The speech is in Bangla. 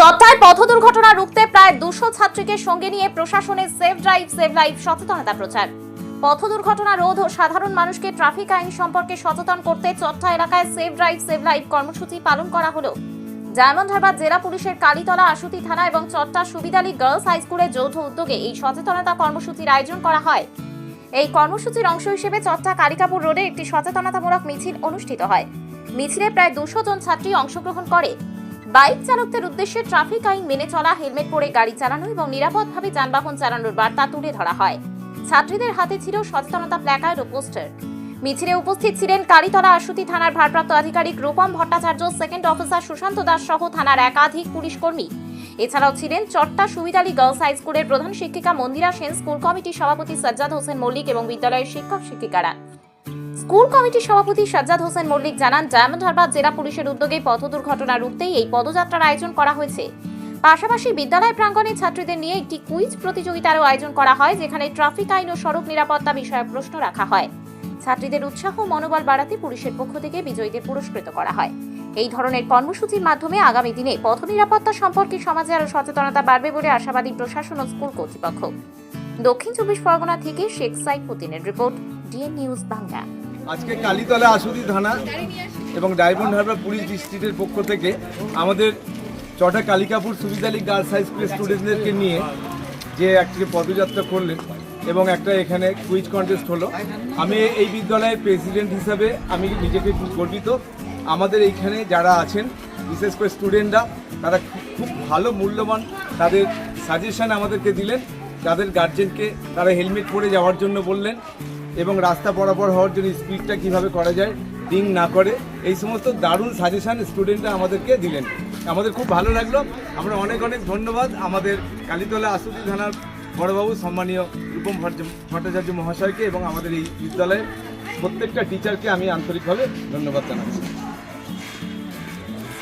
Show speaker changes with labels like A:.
A: চট্টায় পথ দুর্ঘটনা রুখতে প্রায় দুশো ছাত্রীকে সঙ্গে নিয়ে প্রশাসনের সেভ ড্রাইভ সেভ লাইফ সচেতনতা প্রচার। পথ দুর্ঘটনা রোধ ও সাধারণ মানুষকে ট্রাফিক আইন সম্পর্কে সচেতন করতে চট্টা এলাকায় সেভ ড্রাইভ সেভ লাইফ কর্মসূচি পালন করা হলো। ডায়মন্ড হারবার জেলা পুলিশের কালীতলা, আশুতি থানা এবং চট্টা সুবিদালি গার্লস হাই স্কুলের যৌথ উদ্যোগে এই সচেতনতা কর্মসূচির আয়োজন করা হয়। এই কর্মসূচির অংশ হিসেবে চট্টা কালিকাপুর রোডে একটি সচেতনতামূলক মিছিল অনুষ্ঠিত হয়। মিছিলে প্রায় দুশো জন ছাত্রী অংশগ্রহণ করে। বাইক চালকদের উদ্দেশ্যে ট্রাফিক আইন মেনে চলা, হেলমেট পরে গাড়ি চালানো এবং নিরাপদভাবে যানবাহন চালানোর বার্তা তুলে ধরা হয়। ছাত্রীদের হাতে ছিল সচেতনতা প্ল্যাকার্ড ও পোস্টার। মিছিলে উপস্থিত ছিলেন কালীতলা আশুতি থানার ভারপ্রাপ্ত আধিকারিক রূপম ভট্টাচার্য, সেকেন্ড অফিসার সুশান্ত দাস সহ থানার একাধিক পুলিশ কর্মী। এছাড়াও ছিলেন চট্টা সুবিদালি গার্লস হাই স্কুলের প্রধান শিক্ষিকা মন্দিরা সেন, স্কুল কমিটির সভাপতি সাজ্জাদ হোসেন মল্লিক এবং বিদ্যালয়ের শিক্ষক শিক্ষিকারা স্কুল কমিটির সভাপতি সাজ্জাদ হোসেন মল্লিক জানান ডায়মন্ড হারবার জেলা পুলিশের উদ্যোগে পথ দুর্ঘটনা রুখতেই এই পদযাত্রার আয়োজন করা হয়েছে। পাশাপাশি বিদ্যালয় প্রাঙ্গণে ছাত্রীদের নিয়ে একটি কুইজ প্রতিযোগিতারও আয়োজন করা হয়, যেখানে ট্রাফিক আইন ও সড়ক নিরাপত্তা বিষয়ে প্রশ্ন রাখা হয়। ছাত্রীদের উৎসাহ মনোবল বাড়াতে পুলিশের পক্ষ থেকে বিজয়ীদের পুরস্কৃত করা হয়। এই ধরনের কর্মসূচির মাধ্যমে আগামী দিনে পথ নিরাপত্তা সম্পর্কে সমাজে আরও সচেতনতা বাড়বে বলে আশাবাদী প্রশাসন ও স্কুল কর্তৃপক্ষ। দক্ষিণ চব্বিশ পরগনা থেকে শেখ সাইফুদ্দিনের রিপোর্ট, ডিএন নিউজ বাংলা।
B: আজকে কালীতলা আশুতি থানা এবং ডায়মন্ড হারবার পুলিশ ডিস্ট্রিক্টের পক্ষ থেকে আমাদের চটা কালিকাপুর সুবিদালি গার্লস হাই স্কুলের স্টুডেন্টদেরকে নিয়ে যে একটি পদযাত্রা করলেন এবং একটা এখানে কুইজ কন্টেস্ট হলো। আমি এই বিদ্যালয়ের প্রেসিডেন্ট হিসাবে আমি নিজেকে গর্বিত। আমাদের এইখানে যারা আছেন, বিশেষ করে স্টুডেন্টরা তারা খুব ভালো মূল্যবান তাদের সাজেশন আমাদেরকে দিলেন। তাদের গার্জেনকে তারা হেলমেট পরে যাওয়ার জন্য বললেন। এবং রাস্তা বরাবর হওয়ার জন্য স্পিডটা কীভাবে করা যায় ডিং না করে, এই সমস্ত দারুণ সাজেশান স্টুডেন্টরা আমাদেরকে দিলেন। আমাদের খুব ভালো লাগল। আমরা অনেক অনেক ধন্যবাদ। আমাদের কালীতলা আসুদি থানার বড়বাবু সম্মানীয় রূপম ভট্টাচার্য মহাশয়কে এবং আমাদের এই বিদ্যালয়ের প্রত্যেকটা টিচারকে আমি আন্তরিকভাবে ধন্যবাদ জানাচ্ছি।